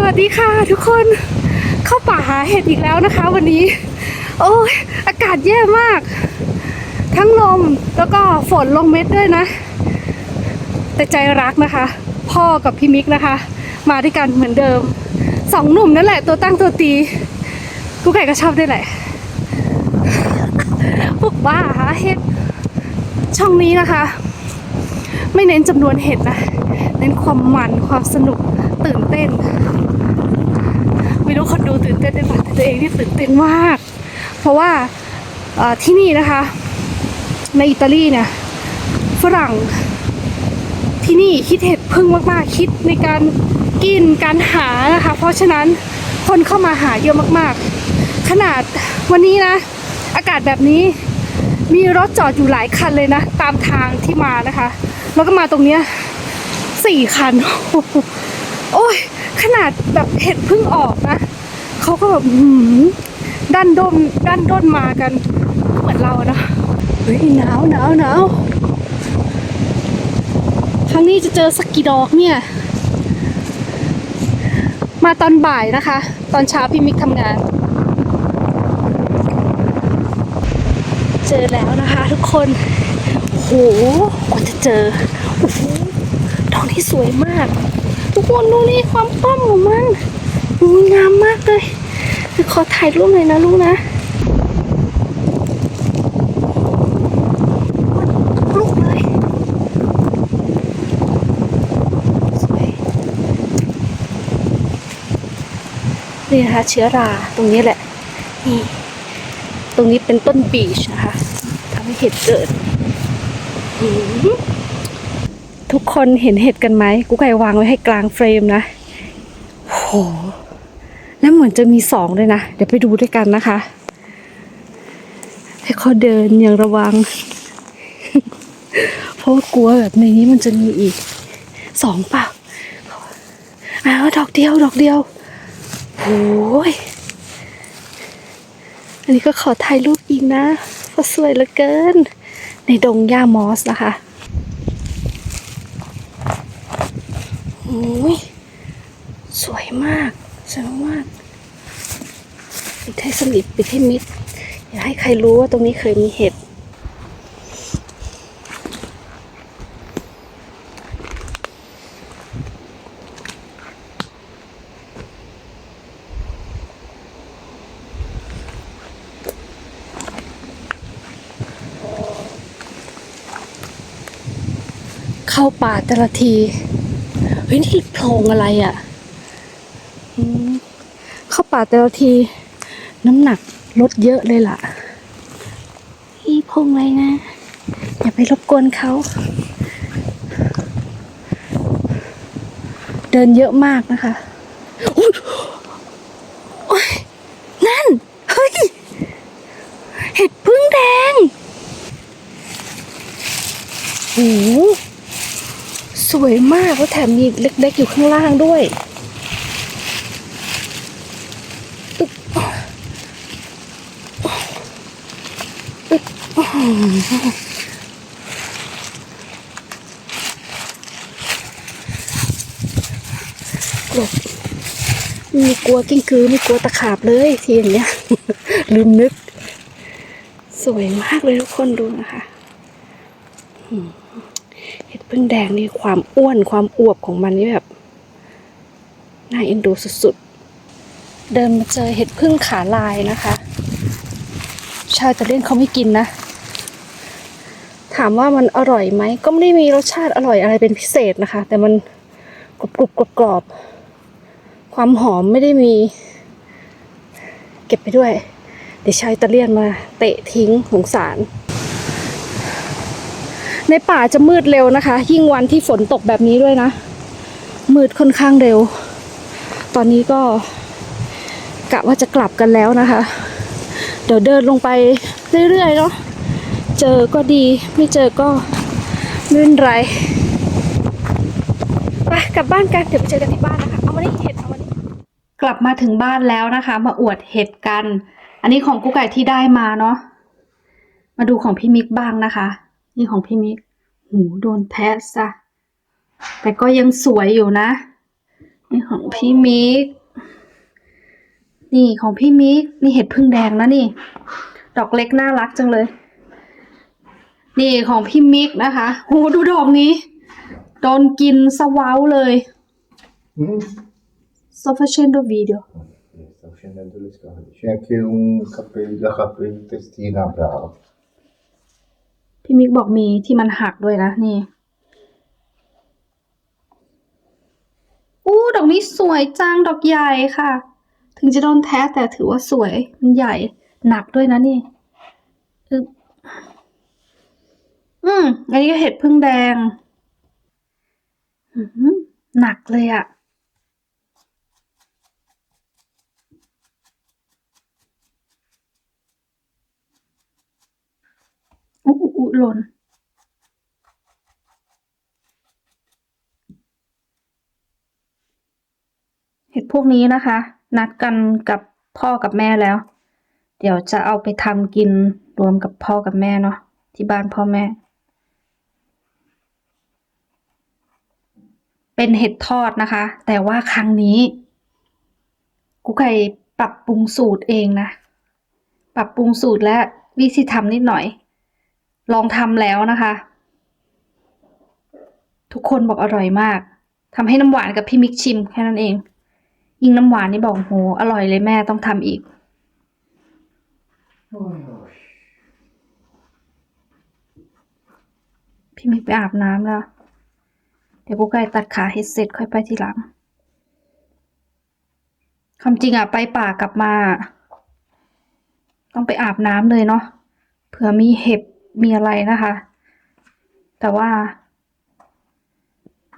สวัสดีค่ะทุกคนเข้าป่าหาเห็ดอีกแล้วนะคะ วันนี้ โอ้ยอากาศแย่มาก ทั้งลมแล้วก็ฝนลงเม็ดด้วยนะ แต่ใจรักนะคะ พ่อกับพี่มิกนะคะ มาด้วยกันเหมือนเดิมสองหนุ่มนั่นแหละตัวตั้งตัวตีกูไก่ก็ชอบด้วยแหละพวกบ้าหาเห็ดช่องนี้นะคะ ไม่เน้นจำนวนเห็ดนะ เน้นความมันความสนุกตื่นเต้นไม่รู้คน ดูตื่นเต้นได้ปะแต่ตัวเองนี่ตื่นเต้นมาก เพราะว่าที่นี่นะคะ ในอิตาลีเนี่ยฝรั่งที่นี่คิดเห็ดพึ่งมากๆ คิดในการกินการหานะคะ เพราะฉะนั้นคนเข้ามาหาเยอะมากๆ ขนาดวันนี้นะ อากาศแบบนี้มีรถจอดอยู่หลายคันเลยนะ ตามทางที่มานะคะ แล้วก็มาตรงเนี้ยสี่คัน โอ้ยขนาดแบบเห็ดเพิ่งออกนะ เขาก็แบบหืมดันด้นดันด้นมากันเหมือนเราเนาะเฮ้ยหนาวหนาวหนาวครั้งนี้จะเจอสักกี่ดอกเนี่ย มาตอนบ่ายนะคะ ตอนเช้าพี่มิกทำงาน เจอแล้วนะคะทุกคนโหกว่าจะเจอโอ้โหดอกนี้สวยมาก ทุกคนดูนี่ความป้อมของมัน อ้ยงามมากเลยขอถ่ายรูปหน่อยนะลูกนะลูกเลยสวยนี่นะคะเชื้อราตรงนี้แหละ นี่ ตรงนี้เป็นต้นบีชนะคะทำให้เห็ดเกิดทุกคนเห็นเห็ดกันไหมกูไก่วางไว้ให้กลางเฟรมนะโห แล้วเหมือนจะมีสองด้วยนะ เดี๋ยวไปดูด้วยกันนะคะ ให้เขาเดินอย่างระวัง เพราะกลัวแบบในนี้มันจะมีอีกสองเปล่าอ้าวดอกเดียวดอกเดียวโอ้ยอันนี้ก็ขอถ่ายรูปอีกนะเพราะสวยเหลือเกิน ในดงหญ้ามอสนะคะโอ้ยสวยมาก สวยมาปิดให้สนิทปิดให้มิด อย่าให้ใครรู้ว่าตรงนี้เคยมีเห็ดเข้าป่าแต่ละที เฮ้ย นี่โพรงอะไรอะ่ะ ป่าแต่ละที น้ำหนักลดเยอะเลยล่ะนี่พงอะไรนะ อย่าไปรบกวนเขา เดินเยอะมากนะคะอุ๊ยนั่น เฮ้ย เห็ดพึ่งแดงโอ้สวยมากแล้วแถมมีเล็กๆอยู่ข้างล่างด้วย อึ๊บอื้อหือกลบมีกลัวกิ้งกือไม่กลัวตะขาบเลยทีอย่างเงี้ย ลืมนึก สวยมากเลยทุกคนดูนะคะเห็ดพึ่งแดงนี่ความอ้วนความอวบของมันนี่แบบน่าเอ็นดูสุดๆ เดินมาเจอเห็ดพึ่งขาลายนะคะ ชาวตาเลียนเขาไม่กินนะ ถามว่ามันอร่อยไหม ก็ไม่ได้มีรสชาติอร่อยอะไรเป็นพิเศษนะคะ แต่มันกรุบกรุบกรอบกรอบ ความหอมไม่ได้มี เก็บไปด้วย เดี๋ยวชาวอิตาเลียนมาเตะทิ้งสงสาร ในป่าจะมืดเร็วนะคะ ยิ่งวันที่ฝนตกแบบนี้ด้วยนะ มืดค่อนข้างเร็ว ตอนนี้ก็กะว่าจะกลับกันแล้วนะคะ เดี๋ยวเดินลงไปเรื่อยๆเนาะ เจอก็ดี ไม่เจอก็ไม่เป็นไรไปกลับบ้านกันเดี๋ยวไปเจอกันที่บ้านนะคะเอามานี่เห็ดเอามานี่กลับมาถึงบ้านแล้วนะคะ มาอวดเห็ดกัน อันนี้ของกุ๊กไก่ที่ได้มาเนาะมาดูของพี่มิกบ้างนะคะ นี่ของพี่มิกหูโดนแทะซะแต่ก็ยังสวยอยู่นะ นี่ของพี่มิก นี่ของพี่มิก นี่เห็ดพึ่งแดงนะนี่ ดอกเล็กน่ารักจังเลย นี่ของพี่มิกนะคะโหดูดอกนี้ โดนกินสวาวเลย Mm. sto facendo video Sta scendendo le scale. C'è anche un cappello, la cappella testina brava. พี่มิกบอกมีที่มันหักด้วยนะนี่ อู้ดอกนี้สวยจังดอกใหญ่ค่ะ ถึงจะโดนแท้แต่ถือว่าสวย มันใหญ่ หนักด้วยนะนี่อึ๊บ อืม อันนี้ก็เห็ดพึ่งแดงอืมหนักเลยอะอู้อู้อู้หล่นเห็ดพวกนี้นะคะ นัดกันกับพ่อกับแม่แล้ว เดี๋ยวจะเอาไปทำกินรวมกับพ่อกับแม่เนาะที่บ้านพ่อแม่ เป็นเห็ดทอดนะคะ แต่ว่าครั้งนี้กูไก่ปรับปรุงสูตรเองนะ ปรับปรุงสูตรและวิธีทำนิดหน่อย ลองทำแล้วนะคะ ทุกคนบอกอร่อยมากทำให้น้ำหวานกับพี่มิกชิมแค่นั้นเอง ยิ่งน้ำหวานนี่บอกโหอร่อยเลยแม่ต้องทำอีกพี่มิกไปอาบน้ำแล้ว ดี๋ยวกูไก่ตัดขาเห็ดเสร็จค่อยไปทีหลังความจริงอะไปป่ากลับมา ต้องไปอาบน้ำเลยเนาะเผื่อมีเห็บมีอะไรนะคะ แต่ว่า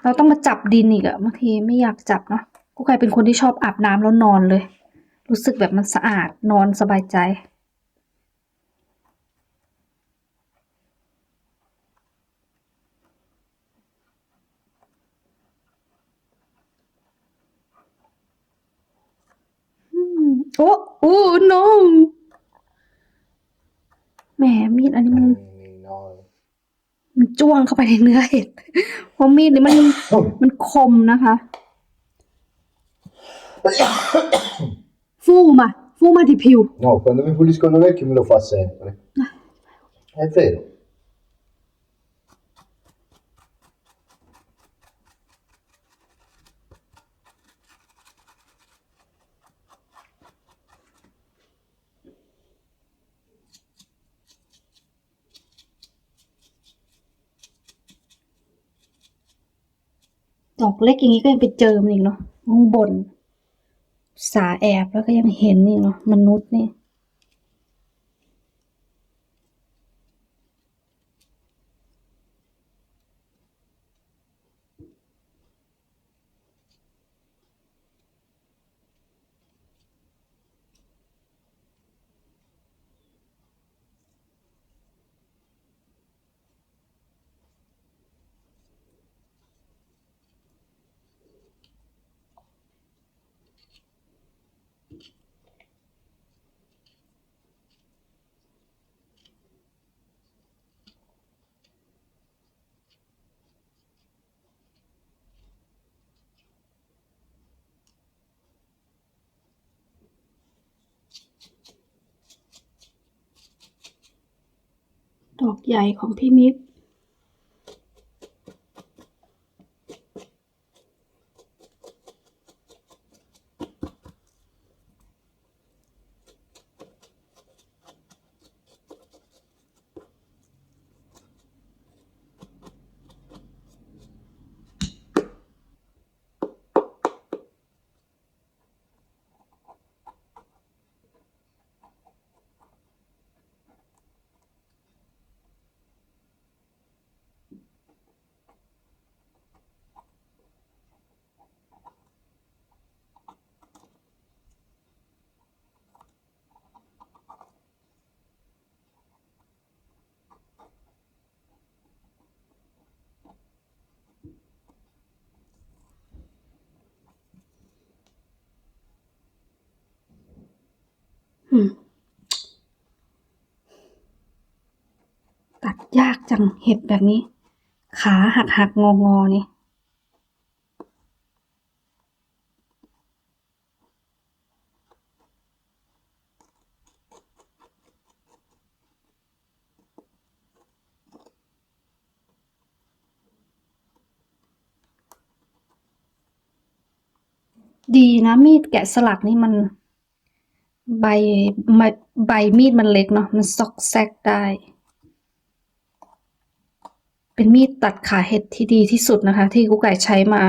เราต้องมาจับดินอีกอะบางทีไม่อยากจับเนาะกูกลายเป็นคนที่ชอบอาบน้ำแล้วนอนเลย รู้สึกแบบมันสะอาดนอนสบายใจ อื มโอ้โอ้ no แหมมีดอันนี้มัน No. มันจ้วงเข้าไปในเนื้อเห็ดเพราะมีดนี่มันมันคมนะคะ ฟูมา ฟูมา di più No, quando mi pulisco l'orecchio me lo fa sempre. È vero. ดอก เล็กอย่างนี้ก็ยังไปเจอมันอีกเนาะข้างบน สาแอบแล้วก็ยังเห็นนี่เนาะมนุษย์นี่ ด อกใหญ่ของพี่มิก ตัดยากจังเห็ดแบบนี้ ขาหักหักงองอนี่ดีนะมีดแกะสลักนี่มัน ใบใบมีดมันเล็กเนาะมันซอกแซกได้ เป็นมีดตัดขาเห็ดที่ดีที่สุดนะคะ ที่กุ๊กไก่ใช้มา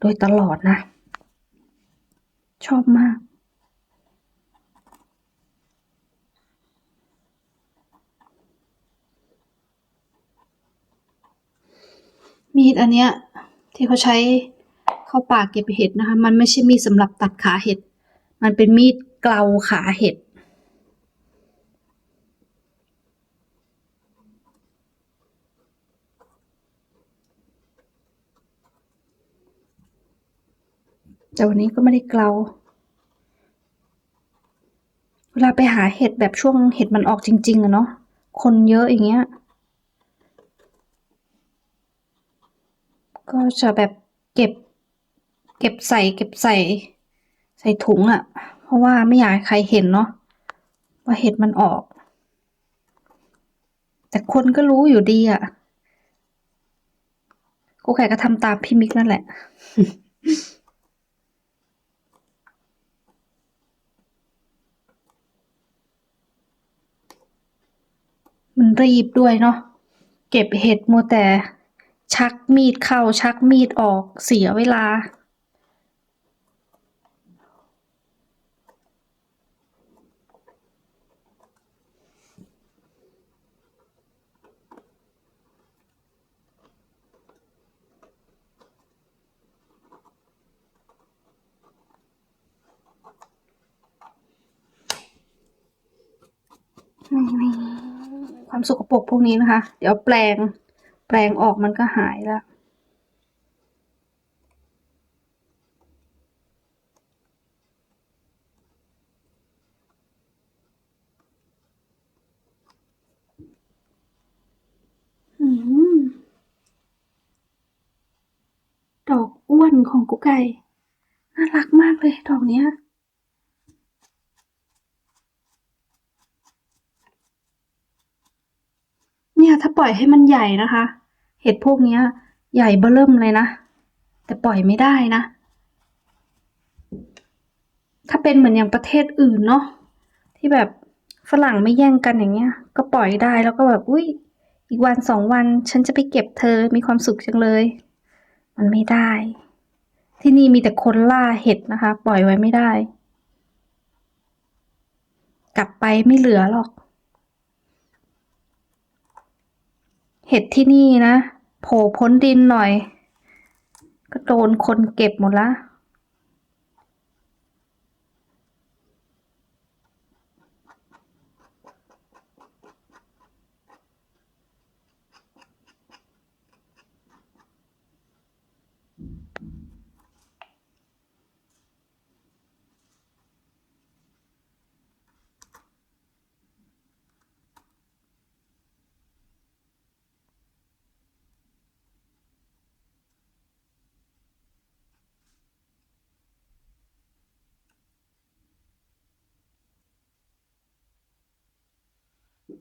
โดยตลอดนะ ชอบมากมีดอันเนี้ยที่เขาใช้เข้าป่าเก็บเห็ดนะคะ มันไม่ใช่มีดสำหรับตัดขาเห็ด มันเป็นมีด เกลาขาเห็ด แต่วันนี้ก็ไม่ได้เกลา เวลาไปหาเห็ดแบบช่วงเห็ดมันออกจริง ๆอะเนาะ คนเยอะอย่างเงี้ย ก็จะแบบเก็บ เก็บใส่เก็บใส่ใส่ถุงอะ่ะ เพราะว่าไม่อยากให้ใครเห็นเนาะว่าเห็ดมันออก แต่คนก็รู้อยู่ดีอะ่ะกูแขกก็ทำตามพี่มิกนั่นแหละ มันรีบด้วยเนาะเก็บเห็ดมัวแต่ชักมีดเข้าชักมีดออกเสียเวลา ความสกปรกพวกนี้นะคะ เดี๋ยวแปลงแปลงออกมันก็หายแล้วดอกอ้วนของกุ๊กไก่ น่ารักมากเลย ดอกเนี้ย เนี่ย ถ้าปล่อยให้มันใหญ่นะคะ เห็ดพวกนี้ใหญ่เบ้อเริ่มเลยนะ แต่ปล่อยไม่ได้นะ ถ้าเป็นเหมือนอย่างประเทศอื่นเนาะที่แบบฝรั่งไม่แย่งกันอย่างเงี้ย ก็ปล่อยได้แล้วก็แบบอุ้ยอีกวันสองวันฉันจะไปเก็บเธอมีความสุขจังเลย มันไม่ได้ ที่นี่มีแต่คนล่าเห็ดนะคะ ปล่อยไว้ไม่ได้ กลับไปไม่เหลือหรอก เห็ดที่นี่นะ โผล่พ้นดินหน่อย ก็โดนคนเก็บหมดละ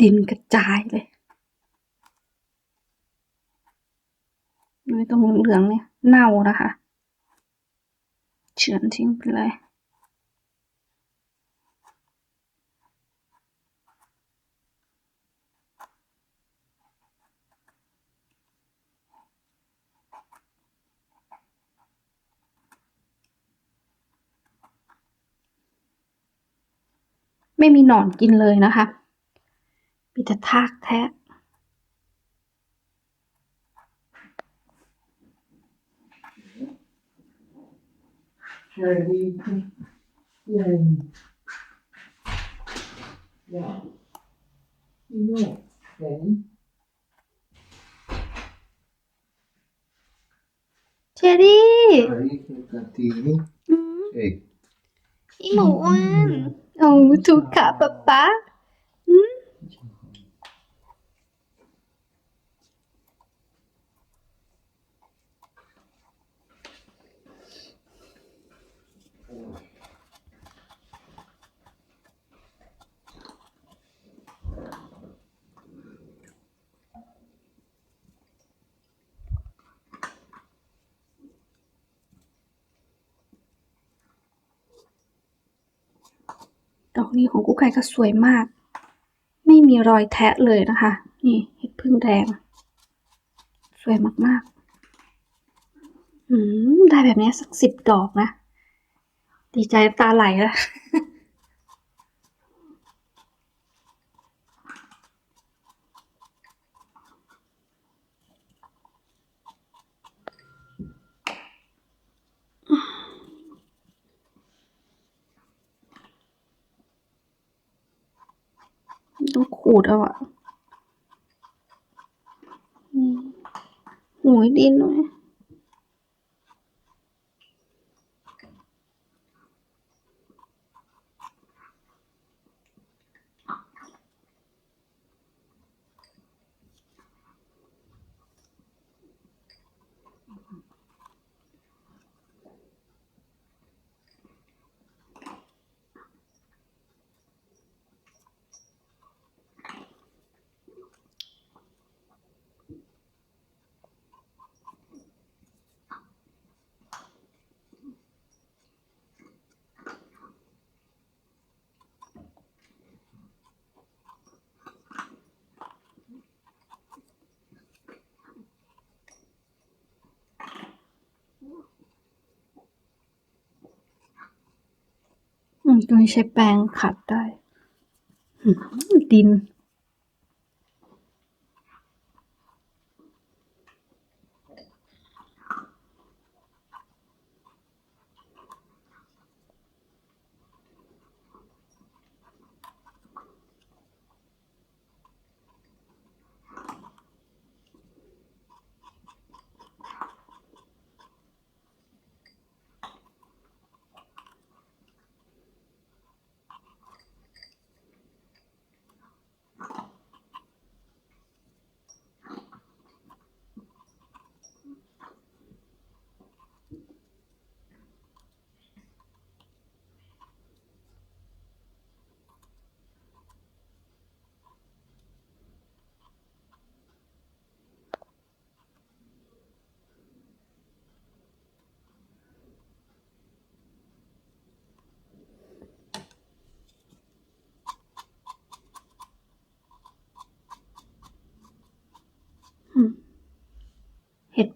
ดินกระจายเลยดูตรงเหลืองเนี่ยเน่านะคะ เฉือนทิ้งไปเลย ไม่มีหนอนกินเลยนะคะมีแต่ทากแท้ Charlie. Yeah. Yeah. You know, Danny. เชอรี่ Dai, gattini. อืม Ehi, อีหมูอ้วนโอ้ถู กขาป๊าป๊าอืม ดอกนี้ของกุ๊กไก่ก็สวยมาก ไม่มีรอยแทะเลยนะคะ นี่เห็ดพึ่งแดง สวยมากๆ อืมได้แบบนี้สักสิบดอกนะ ดีใจตาไหลแล้ว ต้องขูดเอาอะหูยดินหน่อย อืมตรงนี้ใช้แปรงขัดได้ดิน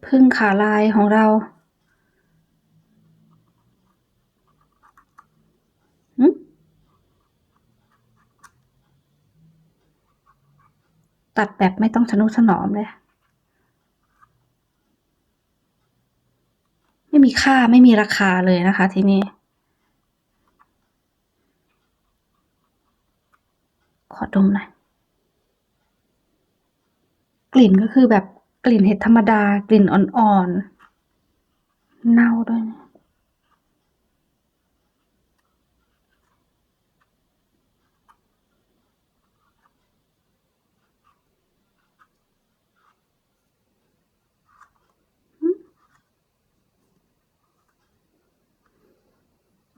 พึ่งขาลายของเราหึตัดแบบไม่ต้องทนุถนอมเลย ไม่มีค่าไม่มีราคาเลยนะคะที่นี่ขอดมหน่อย กลิ่นก็คือแบบ กลิ่นเห็ดธรรมดากลิ่นอ่อนๆ เน่าด้วยนะ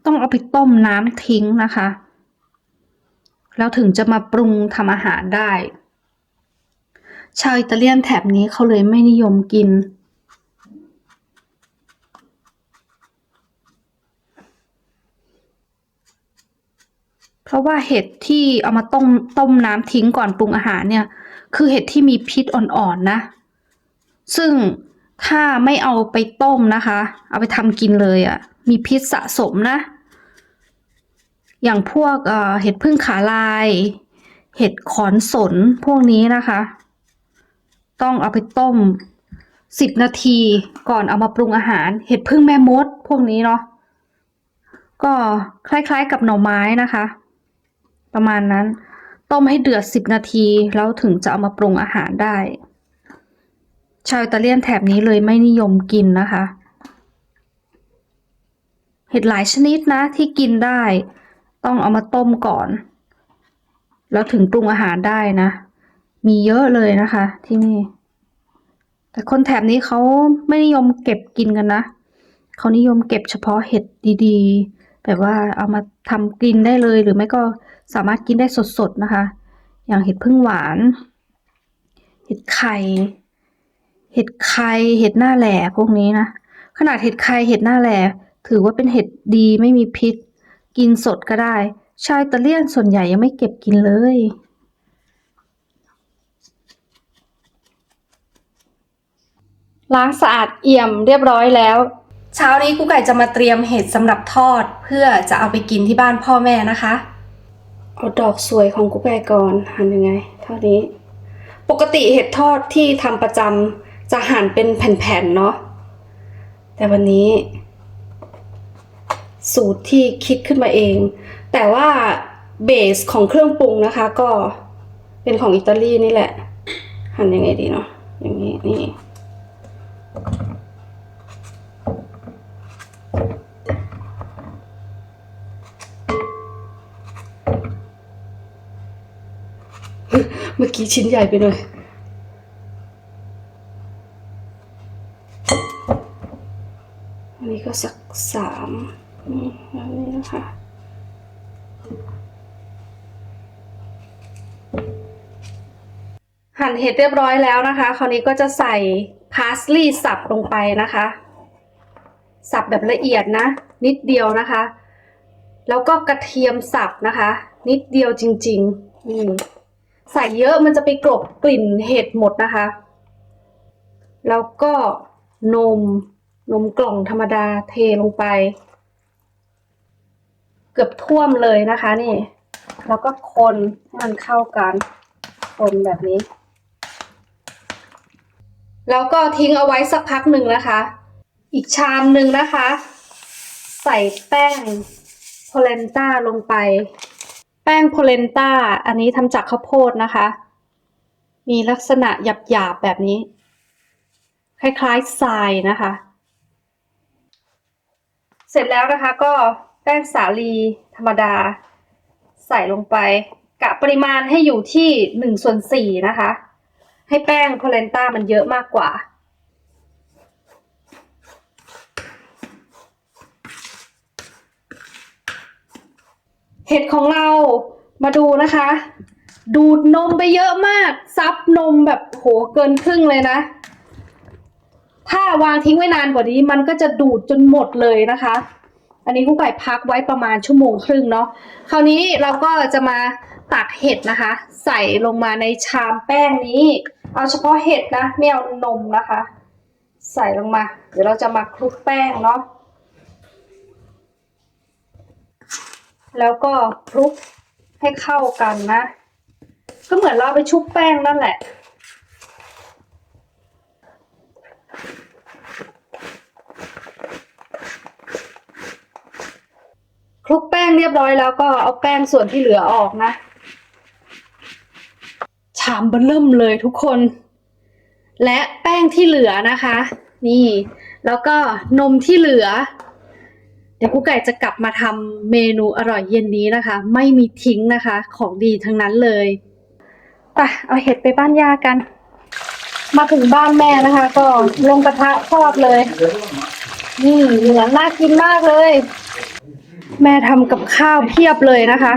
ต้องเอาไปต้มน้ำทิ้งนะคะ แล้วถึงจะมาปรุงทำอาหารได้ ชาวอิตาเลียนแถบนี้เขาเลยไม่นิยมกิน เพราะว่าเห็ดที่เอามาต้มต้มน้ำทิ้งก่อนปรุงอาหารเนี่ย คือเห็ดที่มีพิษอ่อนๆนะ ซึ่งถ้าไม่เอาไปต้มนะคะ เอาไปทำกินเลยอะ่ะ มีพิษสะสมนะ อย่างพวกเอ่อเห็ดพึ่งขาลาย เห็ดขอนสนพวกนี้นะคะ ต้องเอาไปต้มสิบนาทีก่อนเอามาปรุงอาหาร เห็ดพึ่งแม่มดพวกนี้เนาะก็คล้ายๆกับหน่อไม้นะคะ ประมาณนั้น ต้มให้เดือดสิบนาทีแล้วถึงจะเอามาปรุงอาหารได้ ชาวอิตาเลียนแถบนี้เลยไม่นิยมกินนะคะ เห็ดหลายชนิดนะที่กินได้ ต้องเอามาต้มก่อน แล้วถึงปรุงอาหารได้นะ มีเยอะเลยนะคะ ที่นี่ แต่คนแถบนี้เขาไม่นิยมเก็บกินกันนะเขานิยมเก็บเฉพาะเห็ดดีๆ แบบว่าเอามาทำกินได้เลยหรือไม่ก็สามารถกินได้สดๆนะคะ อย่างเห็ดพึ่งหวาน เห็ดไข่ เห็ดไข่ เห็ดหน้าแหล่พวกนี้นะ ขนาดเห็ดไข่ เห็ดหน้าแหล่ถือว่าเป็นเห็ดดีไม่มีพิษ กินสดก็ได้ ชาวอิตาเลียนส่วนใหญ่ยังไม่เก็บกินเลย ล้างสะอาดเอี่ยมเรียบร้อยแล้ว เช้านี้กุ๊กไก่จะมาเตรียมเห็ดสำหรับทอดเพื่อจะเอาไปกินที่บ้านพ่อแม่นะคะเอาดอกสวยของกุ๊กไก่ก่อนหั่นยังไง เท่านี้ ปกติเห็ดทอดที่ทำประจำจะหั่นเป็นแผ่นๆเนาะแต่วันนี้ สูตรที่คิดขึ้นมาเอง แต่ว่าเบสของเครื่องปรุงนะคะ ก็เป็นของอิตาลีนี่แหละ หั่นยังไงดีเนาะอย่างนี้นี่ เมื่อกี้ชิ้นใหญ่ไปหน่อยอันนี้ก็สักสามอันนี้นะคะหั่นเห็ดเรียบร้อยแล้วนะคะ คราวนี้ก็จะใส่ พาสลีย์สับลงไปนะคะ สับแบบละเอียดนะ นิดเดียวนะคะ แล้วก็กระเทียมสับนะคะ นิดเดียวจริงๆใส่เยอะมันจะไปกลบกลิ่นเห็ดหมดนะคะ แล้วก็นมนมกล่องธรรมดาเทลงไป เกือบท่วมเลยนะคะนี่ แล้วก็คนให้มันเข้ากันคนแบบนี้ แล้วก็ทิ้งเอาไว้สักพักหนึ่งนะคะ อีกชามหนึ่งนะคะ ใส่แป้งโพเลนต้าลงไป แป้งโพเลนต้าอันนี้ทำจากข้าวโพดนะคะ มีลักษณะหยาบๆแบบนี้ คล้ายๆทรายนะคะ เสร็จแล้วนะคะก็แป้งสาลีธรรมดา ใส่ลงไปกะปริมาณให้อยู่ที่หนึ่งส่วนสี่นะคะ ให้แป้งโพเลนต้ามันเยอะมากกว่า เห็ดของเรามาดูนะคะ ดูดนมไปเยอะมาก ซับนมแบบโหเกินครึ่งเลยนะ ถ้าวางทิ้งไว้นานกว่านี้มันก็จะดูดจนหมดเลยนะคะ อันนี้กุ๊กไก่พักไว้ประมาณชั่วโมงครึ่งเนาะคราวนี้เราก็จะมา ตักเห็ดนะคะ ใส่ลงมาในชามแป้งนี้ เอาเฉพาะเห็ดนะไม่เอานมนะคะ ใส่ลงมา เดี๋ยวเราจะมาคลุกแป้งเนาะแล้วก็คลุกให้เข้ากันนะ ก็เหมือนเราไปชุบแป้งนั่นแหละคลุกแป้งเรียบร้อยแล้วก็เอาแป้งส่วนที่เหลือออกนะามเบอเริ่มเลยทุกคน และแป้งที่เหลือนะคะ นี่ แล้วก็นมที่เหลือ เดี๋ยวกุ๊กไก่จะกลับมาทำเมนูอร่อยเย็นนี้นะคะ ไม่มีทิ้งนะคะ ของดีทั้งนั้นเลยไปเอาเห็ดไปบ้านย่ากัน มาถึงบ้านแม่นะคะ ก็ลงกระทะทอดเลย นี่เหลืองน่ากินมากเลย แม่ทำกับข้าวเพียบเลยนะคะ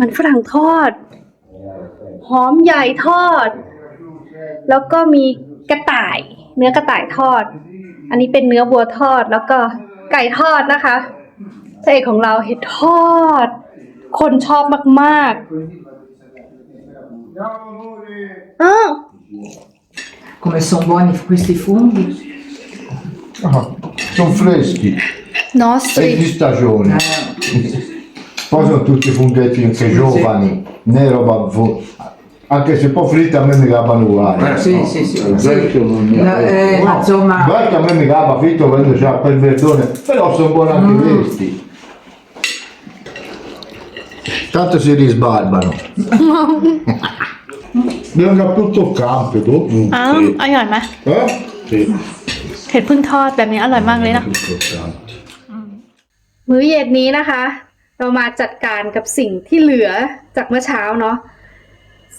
มันฝรั่งทอด หอมใหญ่ทอด แล้วก็มีกระต่าย เนื้อกระต่ายทอด อันนี้เป็นเนื้อวัวทอดแล้วก็ไก่ทอดนะคะพระเอกของเราเห็ดทอด คนชอบมากๆอ้าว Come sono buoni questi funghi? Ah, sono freschi, นอส è di stagione. Poi sono tutti funghetti anche giovani, né roba fu- Anche se un po' fritta a me mi gabano uguali. Sì, sì, sì. Il vecchio non mi No, eh, ma insomma, Il vecchio a me mi gaba fritto, prendo già quel verdone, però sono buoni anche questi. Tanto si risbarbano. Bisogna tutto il campo, dopo. อ้าวอร่อยไหม Eh? Sì. เห็ดพึ่งทอดแบบนี้อร่อยมากเลยนะ Tutto il campo. มื้อเย็นนี้นะคะ เรามาจัดการกับสิ่งที่เหลือจากเมื่อเช้าเนาะ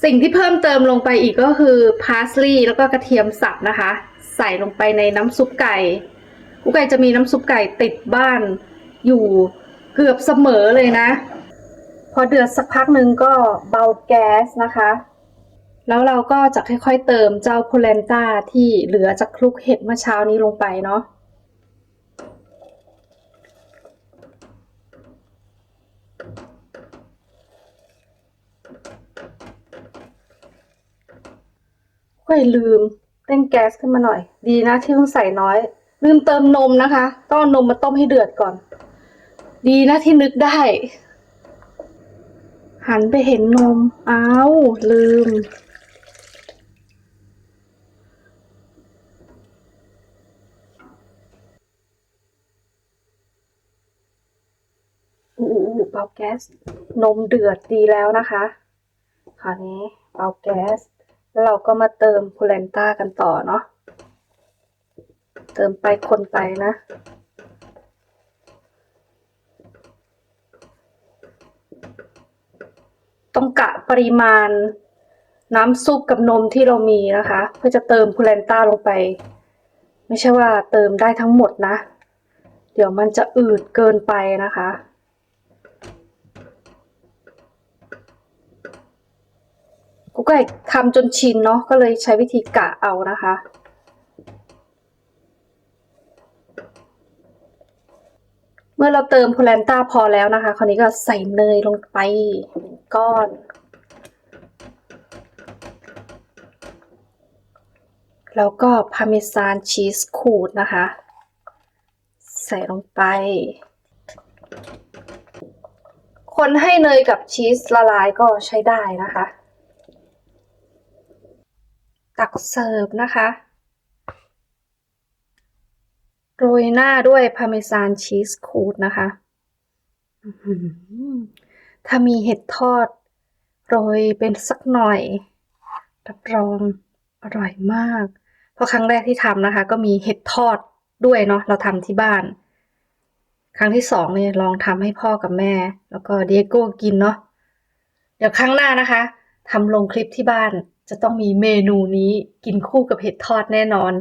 สิ่งที่เพิ่มเติมลงไปอีกก็คือพาสลีย์แล้วก็กระเทียมสับนะคะ ใส่ลงไปในน้ำซุปไก่กุ๊กไก่จะมีน้ำซุปไก่ติดบ้านอยู่เกือบเสมอเลยนะ พอเดือดสักพักหนึ่งก็เบาแก๊สนะคะ แล้วเราก็จะค่อยๆเติมเจ้าโพเลนต้าที่เหลือจากคลุกเห็ดเมื่อเช้านี้ลงไปเนาะ เฮ้ลืมเร่งแก๊สขึ้นมาหน่อย ดีนะที่เพิ่งใส่น้อย ลืมเติมนมนะคะต้องเอานมมาต้มให้เดือดก่อน ดีนะที่นึกได้ หันไปเห็นนมอ้าวลืม อู้หูเบาแก๊ส นมเดือดดีแล้วนะคะ คราวนี้เบาแก๊ส แล้วเราก็มาเติมโพแลนต้ากันต่อเนาะ เติมไปคนไปนะ ต้องกะปริมาณน้ำซุปกับนมที่เรามีนะคะ เพื่อจะเติมโพแลนต้าลงไป ไม่ใช่ว่าเติมได้ทั้งหมดนะ เดี๋ยวมันจะอืดเกินไปนะคะ กูก็ทำจนชินเนาะก็เลยใช้วิธีกะเอานะคะ เมื่อเราเติมโพแลนต้าพอแล้วนะคะ คราวนี้ก็ใส่เนยลงไปก้อนแล้วก็พาร์เมซานชีสขูดนะคะ ใส่ลงไป คนให้เนยกับชีสละลายก็ใช้ได้นะคะ ตักเสิร์ฟนะคะ โรยหน้าด้วยพาร์เมซานชีสขูดนะคะ ถ้ามีเห็ดทอด โรยเป็นสักหน่อย รับรองอร่อยมาก เพราะครั้งแรกที่ทำนะคะ ก็มีเห็ดทอดด้วยเนาะเราทำที่บ้าน ครั้งที่สองเนี่ยลองทำให้พ่อกับแม่ แล้วก็เดียโก้กินเนาะเดี๋ยวครั้งหน้านะคะทำลงคลิปที่บ้าน จะต้องมีเมนูนี้กินคู่กับเห็ดทอดแน่นอน